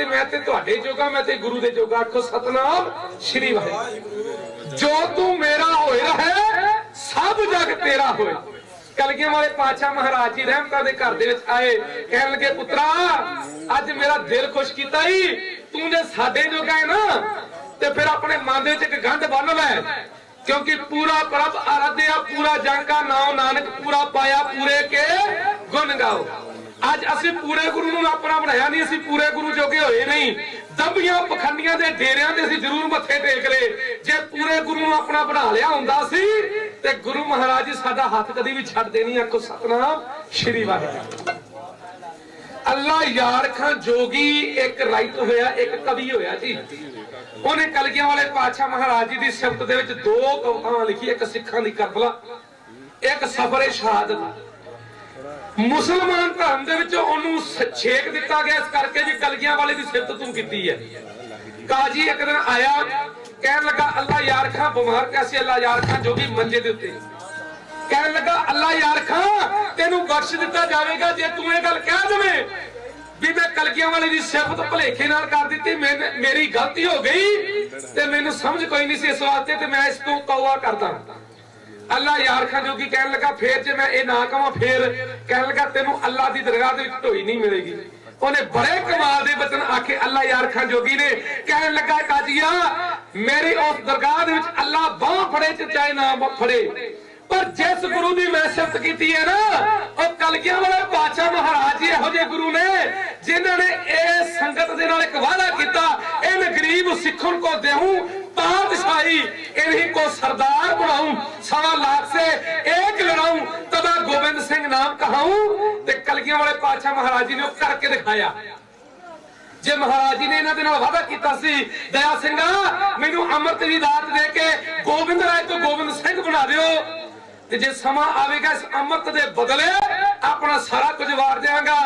ਤੇ ਮੈਂ ਤੇ ਤੁਹਾਡੇ ਜੋਗਾ, ਮੈਂ ਤੇ ਗੁਰੂ ਦੇ ਜੋਗਾ ਆਖੋ, ਸਤਨਾਮ ਸ਼੍ਰੀ ਵਾਹਿਗੁਰੂ। ਜੋ ਤੂੰ ਮੇਰਾ ਹੋਏ ਰਹੇ, ਸਭ ਜਗ ਤੇਰਾ ਹੋਏ। ਕਲਗੀਆਂ ਵਾਲੇ ਪਾਤਸ਼ਾਹ ਮਹਾਰਾਜ ਜੀ ਰਹਿਮਤਾਂ ਦੇ ਘਰ ਦੇ ਵਿੱਚ ਆਏ, ਕਹਿਣ ਲੱਗੇ, ਪੁੱਤਰਾ, ਅੱਜ ਮੇਰਾ ਦਿਲ ਖੁਸ਼ ਕੀਤਾ ਈ, ਤੂੰ ਜੇ ਸਾਡੇ ਜੋਗਾ ਹੈ ਨਾ, ਤੇ ਫਿਰ ਆਪਣੇ ਮਨ ਦੇ ਵਿੱਚ ਇੱਕ ਗੰਢ ਬੰਨ ਲੈ। ਕਿਉਂਕਿ ਪੂਰਾ ਪ੍ਰਭ ਆਰਾਧਿਆ, ਪੂਰਾ ਜੰਗ ਕਾ ਨਾਮ ਨਾਨਕ, ਪੂਰਾ ਪਾਇਆ, ਪੂਰੇ ਕੇ ਗੁਣ ਗਾਓ। ਅੱਜ ਅਸੀਂ ਪੂਰੇ ਗੁਰੂ ਨੂੰ ਆਪਣਾ ਬਣਾਇਆ ਨਹੀਂ, ਅਸੀਂ ਪੂਰੇ ਗੁਰੂ ਜੋਗੇ ਹੋਏ ਨਹੀਂ। ਦੰਬੀਆਂ ਪਖੰਡੀਆਂ ਦੇ ਡੇਰਿਆਂ ਤੇ ਅਸੀਂ ਜ਼ਰੂਰ ਮੱਥੇ ਟੇਕ ਲਏ। ਜੇ ਪੂਰੇ ਗੁਰੂ ਨੂੰ ਆਪਣਾ ਬਣਾ ਲਿਆ ਹੁੰਦਾ ਸੀ, ਤੇ ਗੁਰੂ ਮਹਾਰਾਜ ਜੀ ਸਾਡਾ ਹੱਥ ਕਦੀ ਵੀ ਛੱਡਦੇ ਨਹੀਂ ਆਖੋ, ਸਤਨਾਮ, ਸ਼੍ਰੀ ਵਾਹਿਗੁਰੂ। ਅੱਲਾ ਯਾਰ ਖਾਂ ਜੋਗੀ ਇੱਕ ਰਾਈਟ ਹੋਇਆ, ਇੱਕ ਕਵੀ ਹੋਇਆ ਜੀ। ਉਹਨੇ ਕਲਗੀਆਂ ਵਾਲੇ ਪਾਤਸ਼ਾਹ ਮਹਾਰਾਜ ਜੀ ਦੀ ਸਿਫਤ ਦੇ ਵਿੱਚ ਦੋ ਕਵਿਤਾਵਾਂ ਲਿਖੀ ਇੱਕ ਸਿੱਖਾਂ ਦੀ ਕਰਬਲਾ, ਇੱਕ ਸਫਰੇ ਸ਼ਹਾਦਤ ਮੁਸਲਮਾਨ ਧਰਮ ਦੇ ਵਿੱਚ ਉਹਨੂੰ ਛੇਕ ਦਿੱਤਾ ਗਿਆ। ਇਸ ਕਰਕੇ ਵੀ ਕਲਗੀਆਂ ਵਾਲੇ ਦੀ ਸਿਫਤ ਤੂੰ ਕੀਤੀ ਹੈ। ਕਾਜੀ ਇੱਕ ਦਿਨ ਆਇਆ, ਕਹਿਣ ਲੱਗਾ, ਅੱਲਾ ਯਾਰ ਖਾਂ, ਬਿਮਾਰ ਪਿਆ ਅੱਲਾ ਯਾਰ ਖਾਂ ਜੋਗੀ ਮੰਜੇ ਦੇ ਉੱਤੇ। ਕਹਿਣ ਲੱਗਾ, ਅੱਲਾ ਯਾਰ ਖਾਂ, ਤੈਨੂੰ ਬਖਸ਼ ਦਿੱਤਾ ਜਾਵੇਗਾ, ਜੇ ਤੂੰ ਇਹ ਗੱਲ ਕਹਿ ਦੇਵੇਂ ਵੀ ਮੈਂ ਕਲਗੀਆਂ ਵਾਲੇ ਦੀ ਸਿਫਤ ਭਲੇਖੇ ਨਾਲ ਕਰ ਦਿੱਤੀ ਮੈਨ- ਮੇਰੀ ਗਲਤੀ ਹੋ ਗਈ ਤੇ ਮੈਨੂੰ ਸਮਝ ਕੋਈ ਨਹੀਂ ਸੀ ਇਸ ਵਾਸਤੇ ਤੇ ਮੈਂ ਇਸ ਤੋਂ ਤੌਬਾ ਕਰਦਾ। ਅੱਲਾ ਯਾਰ ਖਾਂ ਜੋਗੀ ਕਹਿਣ ਲੱਗਾ, ਫੇਰ ਜੇ ਮੈਂ ਇਹ ਨਾ ਕਹਾਂ, ਫੇਰ ਕਹਿਣ ਲੱਗਾ, ਤੈਨੂੰ ਅੱਲਾ ਦੀ ਦਰਗਾਹ ਦੇ ਵਿੱਚ ਢੋਈ ਨਹੀਂ ਮਿਲੇਗੀ। ਉਹਨੇ ਬੜੇ ਕਮਾਲ ਦੇ ਬਚਨ ਆਖੇ, ਅੱਲਾ ਯਾਰ ਖਾਂ ਜੋਗੀ ਨੇ। ਕਹਿਣ ਲੱਗਾ, ਕਾਜੀਆ, ਮੇਰੀ ਉਸ ਦਰਗਾਹ ਦੇ ਵਿੱਚ ਅੱਲਾ ਬਾਹ ਫੜੇ ਤੇ ਚਾਹੇ ਨਾ ਫੜੇ। ਪਰ ਜਿਸ ਗੁਰੂ ਦੀ ਮੈਂ ਸਿਫਤ ਕੀਤੀ ਹੈ ਨਾ, ਉਹ ਕਲਗੀਆਂ ਵਾਲੇ ਬਾਦਸ਼ਾਹ ਮਹਾਰਾਜ ਇਹੋ ਜਿਹੇ ਗੁਰੂ ਨੇ, ਜਿਨ੍ਹਾਂ ਨੇ ਇਹ ਸੰਗਤ ਦੇ ਨਾਲ ਇੱਕ ਵਾਅਦਾ ਕੀਤਾ ਇਹ ਗਰੀਬ ਸਿੱਖਣ ਕੋ ਦੇਹੂੰ तादशाही इन्हीं को सरदार बनाऊं सवा लाख से एक लड़ाऊं तदा गोविंद सिंह नाम कहाऊं ते ਕਲਗੀਆਂ ਵਾਲੇ ਪਾਤਸ਼ਾਹ ਮਹਾਰਾਜ ਨੇ ਕਰਕੇ ਦਿਖਾਇਆ। ਜੇ ਮਹਾਰਾਜ ਨੇ ਇਹਨਾਂ ਦੇ ਨਾਲ ਵਾਅਦਾ ਕੀਤਾ ਸੀ, ਦਇਆ ਸਿੰਘਾ, ਮੈਨੂੰ ਅੰਮ੍ਰਿਤ ਦੀ ਦਾਤ ਦੇ ਕੇ ਗੋਬਿੰਦ ਰਾਏ ਤੋਂ ਗੋਬਿੰਦ ਸਿੰਘ ਬਣਾ ਦਿਓ। ਤੇ ਜੇ ਸਮਾਂ ਆਵੇਗਾ ਇਸ ਅੰਮ੍ਰਿਤ ਦੇ ਬਦਲੇ, ਆਪਣਾ ਸਾਰਾ ਕੁਝ ਵਾਰ ਦੇਵਾਂਗਾ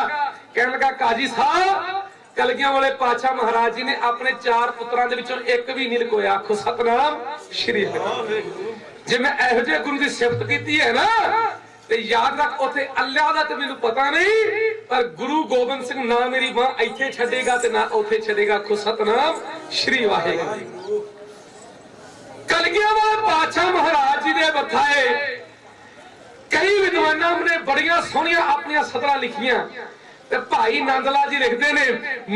ਕਹਿਣ ਲੱਗਾ, ਕਾਜੀ ਸਾਹਿਬ ਕਲਗੀਆਂ ਵਾਲੇ ਪਾਤਸ਼ਾਹ ਮਹਾਰਾਜ ਜੀ ਨੇ ਆਪਣੇ ਚਾਰ ਪੁੱਤਰਾਂ ਦੇ ਵਿੱਚੋਂ ਇੱਕ ਵੀ ਨਹੀਂ ਲਕੋਇਆ। ਆਖੋ, ਸਤਨਾਮ ਸ਼੍ਰੀ ਹਰਿ ਜੇ ਮੈਂ ਇਹੋ ਜਿਹੇ ਗੁਰੂ ਦੀ ਸਿਫਤ ਕੀਤੀ ਹੈ ਨਾ, ਤੇ ਯਾਦ ਰੱਖ, ਉਥੇ ਅੱਲਾ ਦਾ ਤੇ ਮੈਨੂੰ ਪਤਾ ਨਹੀਂ, ਪਰ ਗੁਰੂ ਗੋਬਿੰਦ ਸਿੰਘ ਨਾ ਮੇਰੀ ਬਾਹ ਇੱਥੇ ਛੱਡੇਗਾ ਤੇ ਨਾ ਉਥੇ ਛੱਡੇਗਾ। ਆਖੋ, ਸਤਨਾਮ ਸ਼੍ਰੀ ਵਾਹਿਗੁਰੂ ਕਲਗੀਆਂ ਵਾਲੇ ਪਾਤਸ਼ਾਹ ਮਹਾਰਾਜ ਜੀ ਦੇ ਬਥਾਏ ਕਈ ਵਿਦਵਾਨਾਂ ਨੇ ਬੜੀਆਂ ਸੋਹਣੀਆਂ ਆਪਣੀਆਂ ਸਤਰਾਂ ਲਿਖੀਆਂ। ਤੇ ਭਾਈ ਨੰਦਲਾ ਜੀ ਲਿਖਦੇ ਨੇ,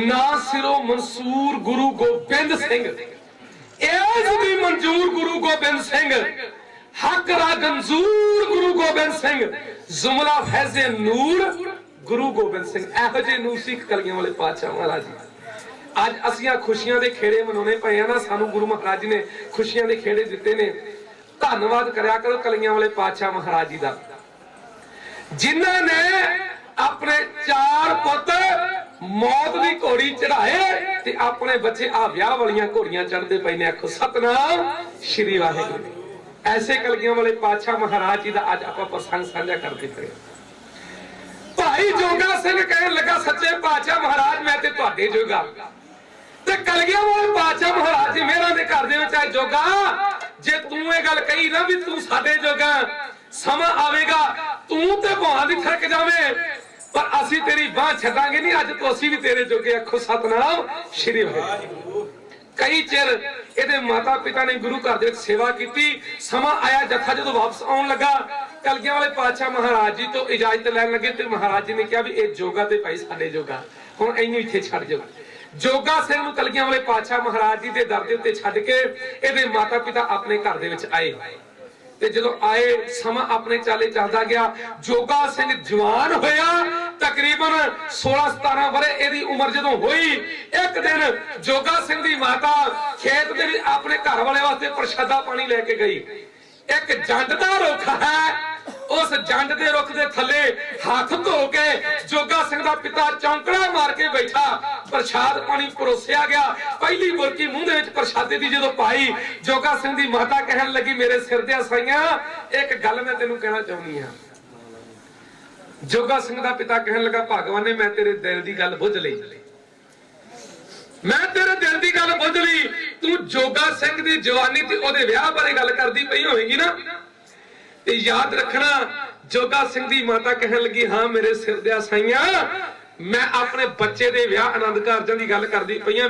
ਨਾ ਸਿਰੋ ਮਨਸੂਰ ਗੁਰੂ ਗੋਬਿੰਦ ਸਿੰਘ। ਇਸ ਦੀ ਮਨਜ਼ੂਰ ਗੁਰੂ ਗੋਬਿੰਦ ਸਿੰਘ, ਹੱਕ ਰਾ ਗੰਜ਼ੂਰ ਗੁਰੂ ਗੋਬਿੰਦ ਸਿੰਘ, ਜ਼ੁਮਲਾ ਫੈਜ਼ੇ ਨੂਰ ਗੁਰੂ ਗੋਬਿੰਦ ਸਿੰਘ। ਇਹੋ ਜਿਹੇ ਨੂਰ ਸਿੱਖ ਕਲੀਆਂ ਵਾਲੇ ਪਾਤਸ਼ਾਹ ਮਹਾਰਾਜ ਜੀ। ਅੱਜ ਅਸੀਂ ਆ ਖੁਸ਼ੀਆਂ ਦੇ ਖੇੜੇ ਮਨਾਉਣੇ ਪਏ ਆ ਨਾ, ਸਾਨੂੰ ਗੁਰੂ ਮਹਾਰਾਜ ਜੀ ਨੇ ਖੁਸ਼ੀਆਂ ਦੇ ਖੇੜੇ ਦਿੱਤੇ ਨੇ। ਧੰਨਵਾਦ ਕਰਿਆ ਕਰੋ ਕਲੀਆਂ ਵਾਲੇ ਪਾਤਸ਼ਾਹ ਮਹਾਰਾਜ ਜੀ ਦਾ। ਜਿਨ੍ਹਾਂ ਨੇ ਆਪਣੇ ਚਾਰ ਪੁੱਤ ਮੌਤ ਦੀ ਘੋੜੀ ਚੜਾਏ ਤੇ ਆਪਣੇ ਬੱਚੇ ਆ ਵਿਆਹ ਵਾਲੀਆਂ ਘੋੜੀਆਂ ਚੜਦੇ ਪਏ ਨੇ। ਆਖੋ, ਸਤਨਾਮ ਸ਼੍ਰੀ ਵਾਹਿਗੁਰੂ। ਐਸੇ ਕਲਗੀਆਂ ਵਾਲੇ ਪਾਤਸ਼ਾਹ ਮਹਾਰਾਜ ਜੀ ਦਾ ਅੱਜ ਆਪਾਂ ਪ੍ਰਸੰਗ ਸਾਂਝਾ ਕਰਦੇ ਪਏ ਭਾਈ ਜੋਗਾ ਸਿੰਘ ਕਹਿਣ ਲੱਗਾ, ਸੱਚੇ ਪਾਤਸ਼ਾਹ ਮਹਾਰਾਜ, ਮੈਂ ਤੇ ਤੁਹਾਡੇ ਜੋਗਾ। ਤੇ ਕਲਗੀਆਂ ਵਾਲੇ ਪਾਤਸ਼ਾਹ ਮਹਾਰਾਜ ਜੀ ਮੇਰਾਂ ਦੇ ਘਰ ਦੇ ਵਿੱਚ ਆਏ, ਜੋਗਾ, ਜੇ ਤੂੰ ਇਹ ਗੱਲ ਕਹੀ ਨਾ ਵੀ ਤੂੰ ਸਾਡੇ ਜੋਗਾ, ਸਮਾਂ ਆਵੇਗਾ, ਤੂੰ ਤੇ ਭਾਂ ਦੀ ਥੱਕ ਜਾਵੇਂ ਪਰ ਅਸੀਂ ਤੇਰੀ ਬਾਹ ਛੱਡਾਂਗੇ ਨਹੀਂ ਅੱਜ ਤੋਂ ਅਸੀਂ ਵੀ ਤੇਰੇ ਜੋਗੇ ਆਖੋ, ਸਤਨਾਮ ਸ਼੍ਰੀ ਵਾਹਿਗੁਰੂ। ਕਈ ਚਿਰ ਇਹਦੇ ਮਾਤਾ ਪਿਤਾ ਨੇ ਗੁਰੂ ਘਰ ਦੇ ਵਿੱਚ ਸੇਵਾ ਕੀਤੀ, ਸਮਾਂ ਆਇਆ ਜੱਥਾ ਜਦੋਂ ਵਾਪਸ ਆਉਣ ਲੱਗਾ, ਕਲਗੀਆਂ ਵਾਲੇ ਪਾਤਸ਼ਾਹ ਮਹਾਰਾਜ ਜੀ ਤੋਂ ਇਜਾਜ਼ਤ ਲੈਣ ਲੱਗੇ ਤੇ ਮਹਾਰਾਜ ਜੀ ਨੇ ਕਿਹਾ ਵੀ ਇਹ ਜੋਗਾ ਤੇ ਭਾਈ ਸਾਡੇ ਜੋਗਾ, ਹੁਣ ਇਹਨੂੰ ਇੱਥੇ ਛੱਡ ਜਾਓ। ਜੋਗਾ ਸਿੰਘ ਨੂੰ ਕਲਗੀਆਂ ਵਾਲੇ ਪਾਤਸ਼ਾਹ ਮਹਾਰਾਜ ਜੀ ਦੇ ਦਰ ਦੇ ਉੱਤੇ ਛੱਡ ਕੇ ਇਹਦੇ ਮਾਤਾ ਪਿਤਾ ਆਪਣੇ ਘਰ ਦੇ ਵਿੱਚ ਆਏ। ਤੇ ਜਦੋਂ ਆਏ, ਸਮਾਂ ਆਪਣੇ ਚਾਲੇ ਚੱਲਦਾ ਗਿਆ। ਜੋਗਾ ਸਿੰਘ ਜਵਾਨ ਹੋਇਆ। ਤਕਰੀਬਨ 16 17 ਬਰੇ ਇਹਦੀ ਉਮਰ ਜਦੋਂ ਹੋਈ, ਇੱਕ ਦਿਨ ਜੋਗਾ ਸਿੰਘ ਦੀ ਮਾਤਾ ਖੇਤ ਦੇ ਵਿੱਚ ਆਪਣੇ ਘਰ ਵਾਲੇ ਵਾਸਤੇ ਪ੍ਰਸ਼ਾਦਾ ਪਾਣੀ ਲੈ ਕੇ ਗਈ। ਇੱਕ ਜੰਡ ਦਾ ਰੁੱਖ ਹੈ। ਉਸ ਜੰਡ ਦੇ ਰੁੱਖ ਦੇ ਥੱਲੇ ਹੱਥ ਧੋ ਕੇ ਜੋਗਾ ਸਿੰਘ ਦਾ ਪਿਤਾ ਚੌਂਕੜਾ ਮਾਰ ਕੇ ਬੈਠਾ। ਪ੍ਰਸ਼ਾਦ ਪਾਣੀ ਪਰੋਸਿਆ ਗਿਆ। ਪਹਿਲੀ ਬੁਰਕੀ ਮੂੰਹ ਦੇ ਵਿੱਚ ਪ੍ਰਸ਼ਾਦੇ ਦੀ ਜਦੋਂ ਪਾਈ, ਜੋਗਾ ਸਿੰਘ ਦੀ ਮਾਤਾ ਕਹਿਣ ਲੱਗੀ, ਮੇਰੇ ਸਿਰ ਤੇ ਸਾਈਆਂ ਇੱਕ ਗੱਲ ਮੈਂ ਤੈਨੂੰ ਕਹਿਣਾ ਚਾਹੁੰਦੀ ਹਾਂ। ਜੋਗਾ ਸਿੰਘ ਦਾ ਪਿਤਾ ਕਹਿਣ ਲੱਗਾ, ਭਗਵਾਨ ਨੇ ਮੈਂ ਤੇਰੇ ਦਿਲ ਦੀ ਗੱਲ ਬੁੱਝ ਲਈ। ਮੈਂ ਤੇਰੇ ਦਿਲ ਦੀ ਗੱਲ ਬੁੱਝ ਲਈ। ਤੂੰ ਜੋਗਾ ਸਿੰਘ ਦੀ ਜਵਾਨੀ ਤੇ ਉਹਦੇ ਵਿਆਹ ਬਾਰੇ ਗੱਲ ਕਰਦੀ ਪਈ ਹੋਵੇਂਗੀ ਨਾ? ਤੇ ਯਾਦ ਰੱਖਣਾ, ਜੋਗਾ ਸਿੰਘ ਦੀ ਮਾਤਾ ਕਹਿਣ ਲੱਗੀ, ਹਾਂ, ਮੇਰੇ ਸਿਰ ਦੇ ਸਾਈਆਂ ਮੈਂ ਆਪਣੇ ਬੱਚੇ ਦੇ ਵਿਆਹ ਆਨੰਦ ਕਾਰਜਾਂ ਦੀ ਗੱਲ ਕਰਦੀ ਪਈ ਪਈਆਂ